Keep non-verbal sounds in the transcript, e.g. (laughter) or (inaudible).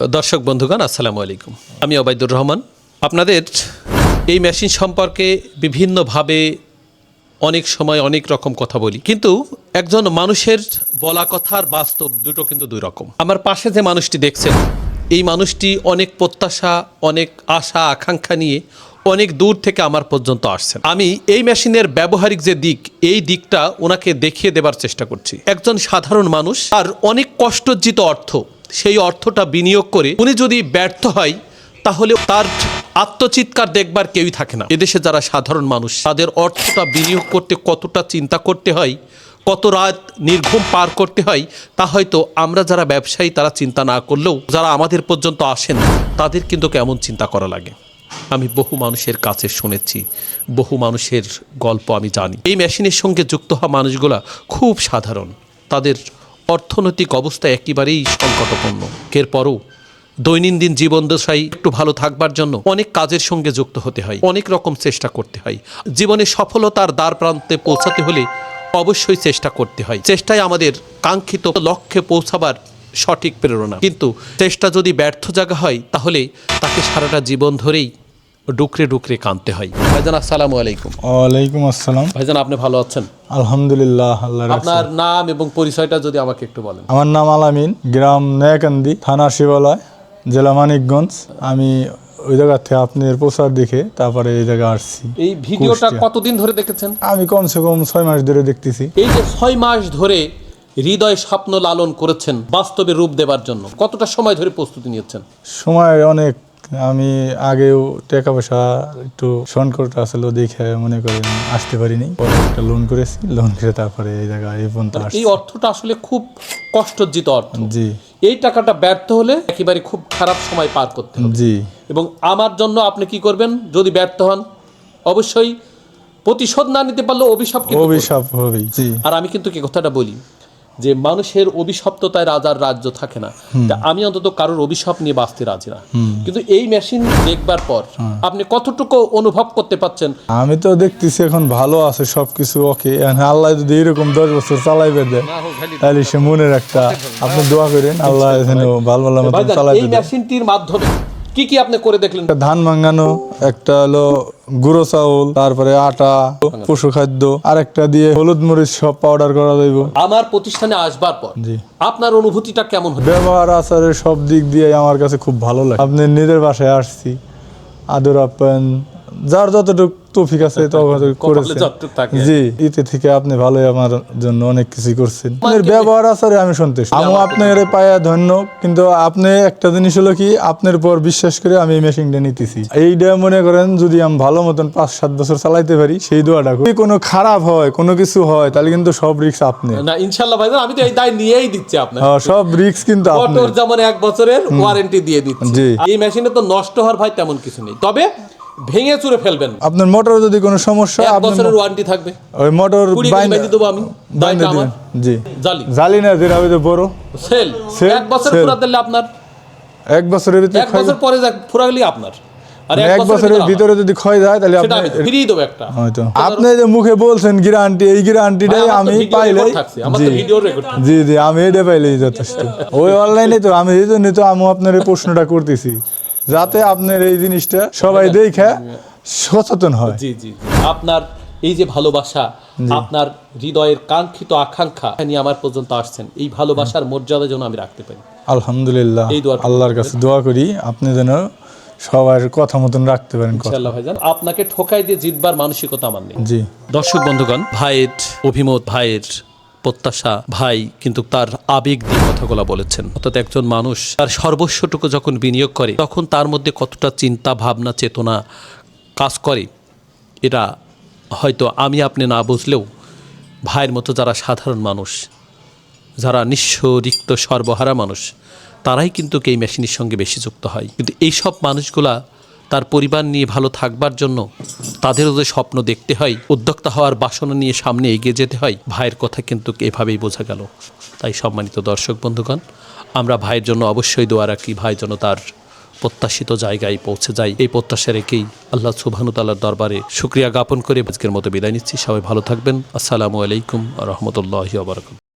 দর্শক বন্ধুগণ, আসসালামু আলাইকুম। আমি অবায়দুর রহমান। আপনাদের এই মেশিন সম্পর্কে বিভিন্নভাবে অনেক সময় অনেক রকম কথা বলি, কিন্তু একজন মানুষের বলা কথার বাস্তব দুটো কিন্তু দুই রকম। আমার পাশে যে মানুষটি দেখছেন, এই মানুষটি অনেক প্রত্যাশা, অনেক আশা, আকাঙ্ক্ষা নিয়ে অনেক দূর থেকে আমার পর্যন্ত আসছেন। আমি এই মেশিনের ব্যবহারিক যে দিক, এই দিকটা ওনাকে দেখিয়ে দেবার চেষ্টা করছি। একজন সাধারণ মানুষ আর অনেক কষ্টর্জিত অর্থ সেই অর্থটা বিনিয়োগ করে উনি যদি ব্যর্থ হয়, তাহলে তার আত্মচিৎকার দেখবার কেউই থাকে না। এদেশে যারা সাধারণ মানুষ, তাদের অর্থটা বিনিয়োগ করতে কতটা চিন্তা করতে হয়, কত রাত নির্ঘুম পার করতে হয়, তা হয়তো আমরা যারা ব্যবসায়ী, তারা চিন্তা না করলেও যারা আমাদের পর্যন্ত আসেন, তাদের কিন্তু কেমন চিন্তা করা লাগে। আমি বহু মানুষের কাছে শুনেছি, বহু মানুষের গল্প আমি জানি। এই মেশিনের সঙ্গে যুক্ত হওয়া মানুষগুলা খুব সাধারণ। তাদের অর্থনৈতিক অবস্থা একেবারেই সংকটপূর্ণ। এরপরও দৈনন্দিন জীবন দশায় একটু ভালো থাকবার জন্য অনেক কাজের সঙ্গে যুক্ত হতে হয়, অনেক রকম চেষ্টা করতে হয়। জীবনে সফলতার দ্বার প্রান্তে পৌঁছাতে হলে অবশ্যই চেষ্টা করতে হয়। চেষ্টাই আমাদের কাঙ্ক্ষিত লক্ষ্যে পৌঁছাবার সঠিক প্রেরণা। কিন্তু চেষ্টা যদি ব্যর্থ জায়গা হয়, তাহলে তাকে সারাটা জীবন ধরেই ডুকরে ডুকরে কাঁদতে হয়। ভাইজান আসসালামু আলাইকুম। ওয়ালাইকুম আসসালাম। ভাইজান আপনি ভালো আছেন? আলহামদুলিল্লাহ। আপনার নাম এবং পরিচয়টা যদি আমাকে একটু বলেন। আমার নাম আলামিন গ্রাম নয়াকান্দি থানা শিবালয় জেলা মানিকগঞ্জ। আমি ওই জায়গা থেকে আপনার প্রচার দেখে তারপরে এই জায়গায় আসছি। এই ভিডিওটা কতদিন ধরে দেখেছেন? আমি কমসে কম ছয় মাস ধরে দেখতেছি। এই যে ছয় মাস ধরে হৃদয় স্বপ্ন লালন করেছেন বাস্তবে রূপ দেবার জন্য কতটা সময় ধরে প্রস্তুতি নিয়েছেন? সময় অনেক আমি আগেও টাকা পয়সা একটু সংকট আসলে দেখে মনে করেন আসতে পারিনি। পরে একটা লোন করেছি লোন করে তারপরে এই জায়গায় এই পর্যন্ত এই অর্থটা আসলে খুব কষ্টর্জিত অর্থ। জি। এই টাকাটা ব্যর্থ হলে একেবারে খুব খারাপ সময় পার করতে হবে। জি। এবং আমার জন্য আপনি কি করবেন? যদি ব্যর্থ হন অবশ্যই প্রতিশোধ না নিতে পারলে অভিশাপ। অভিশাপ হবেই জি। আর আমি কিন্তু কি কথাটা বলি? যে মানুষের অভিশপ্ততায় রাজার রাজ্য থাকে না। আমি অন্তত কারোর অভিশাপ নিয়ে বাঁচতে রাজি না। কিন্তু এই মেশিন দেখবার পর আপনি কতটুকু অনুভব করতে পাচ্ছেন? আমি তো দেখতেছি এখন ভালো আছে সবকিছু ওকে আল্লাহ যদি এরকম দশ বছর চালাইবে দেয় তাহলে সে মনের একটা আপনি দোয়া করেন আল্লাহ যেন ভালো ভালো চালাইবে এই মেশিনটির মাধ্যমে কি কি আপনি করে দেখলেন? ধান ভাঙানো একটা হলো গুঁড়ো চাউল তারপরে আটা পশু খাদ্য আর একটা দিয়ে হলুদ মরিচ সব পাউডার করা যাইব। আমার প্রতিষ্ঠানে আসবার পর জি। আপনার অনুভূতিটা কেমন ব্যবহার আচারের সব দিক দিয়ে আমার কাছে খুব ভালো লাগে। আপনি নিজের বাসায় আসছি আদর আপ্যায়ন যার যতটুকু তৌফিক আছে (laughs) করেছে। জি ইতে থেকে আপনি ভালোই আমার জন্য অনেক কিছু করছেন। আপনার ব্যবহার আচারে আমি সন্তুষ্ট। আমি আপনার পায়া ধন্য কিন্তু আপনি একটা জিনিস হলো কি আপনার উপর বিশ্বাস করে আমি এই মেশিনটা নিতেছি। এইটা মনে করেন যদি আমি ভালো মতন পাঁচ সাত বছর চালাইতে পারি সেই দোয়াটা। যদি কোনো খারাপ হয় কোনো কিছু হয় তাহলে কিন্তু সব রিক্স আপনি। না ইনশাল্লাহ ভাইজান আমি তো এই দায় নিয়েই দিচ্ছি আপনার হ্যাঁ, সব রিক্স কিন্তু আপনি। যেমন এক বছরের ওয়ারেন্টি দিয়ে দিচ্ছি। এই মেশিনে তো নষ্ট হওয়ার ভাই তেমন কিছু নেই। তবে ভেঙে চুরে ফেলবেন। আপনার মোটর যদি কোনো সমস্যা এক বছরের ওয়ারেন্টি থাকবে। ওই মোটর বাইন্দে দেবো আমি। দায়টা আমার। জি। জালি। জালি না যেটা হবে বড়। সেল। এক বছর। পুরা দিলে আপনার। এক বছরের ভিতরে এক বছর পরে যাক পুরা গেলে আপনার। আর মানে এক বছরের ভিতরে যদি ক্ষয় যায় তাহলে আপনি ফ্রি দেবো একটা। হয়তো। আপনি যে মুখে বলছেন গ্যারান্টি এই গ্যারান্টিটাই তো আমি পাইলে জি তো জি। জি আমি এটা পাইলেই যথেষ্ট। ওই অনলাইনে তো আমি এই জন্য তো আমি আপনার এই প্রশ্নটা করতেছি। যাতে আপনার এই জিনিসটা সবাই দেখে সচেতন হয়। জি জি আপনার এই যে ভালোবাসা আপনার হৃদয়ের কাঙ্ক্ষিত আকাঙ্ক্ষা নিয়ে আমার পর্যন্ত আসছেন। এই ভালোবাসার মর্যাদা যেন আমি রাখতে পারি। আলহামদুলিল্লাহ। এই দোয়াটা আল্লাহর কাছে দোয়া করি আপনি যেন সবার কথা মতন রাখতে পারেন। ইনশাআল্লাহ ভাইজান আপনাকে ঠকাই দিয়ে জিতবার মানসিকতা আমার নেই। জি। দর্শক বন্ধুগণ ভাইয়ের অভিমত ভাইয়ের প্রত্যাশা ভাই কিন্তু তার আবেগ দিয়ে কথাগুলো বলেছেন। অর্থাৎ একজন মানুষ তার সর্বস্বটুকু যখন বিনিয়োগ করে, তখন তার মধ্যে কতটা চিন্তা, ভাবনা, চেতনা কাজ করে, এটা হয়তো আমি আপনি না বুঝলেও ভাইয়ের মতো যারা সাধারণ মানুষ, যারা নিঃস্ব রিক্ত সর্বহারা মানুষ, তারাই কিন্তু এই মেশিনের সঙ্গে বেশি যুক্ত হয়। কিন্তু এই সব মানুষগুলা তার পরিবার নিয়ে ভালো থাকবার জন্য তাদেরও যে স্বপ্ন দেখতে হয়, উদ্যোক্তা হওয়ার বাসনা নিয়ে সামনে এগিয়ে যেতে হয়, ভাইয়ের কথা কিন্তু এভাবেই বোঝা গেল। তাই সম্মানিত দর্শক বন্ধুগণ, আমরা ভাইয়ের জন্য অবশ্যই দোয়া রাখি, ভাই যেন তার প্রত্যাশিত জায়গায় পৌঁছে যায়। এই প্রত্যাশা রেখেই আল্লাহ সুবাহানুতাল্লার দরবারে শুক্রিয়া জ্ঞাপন করে আজকের মতো বিদায় নিচ্ছি। সবাই ভালো থাকবেন। আসসালামু আলাইকুম রহমতুল্লাহ বারকাত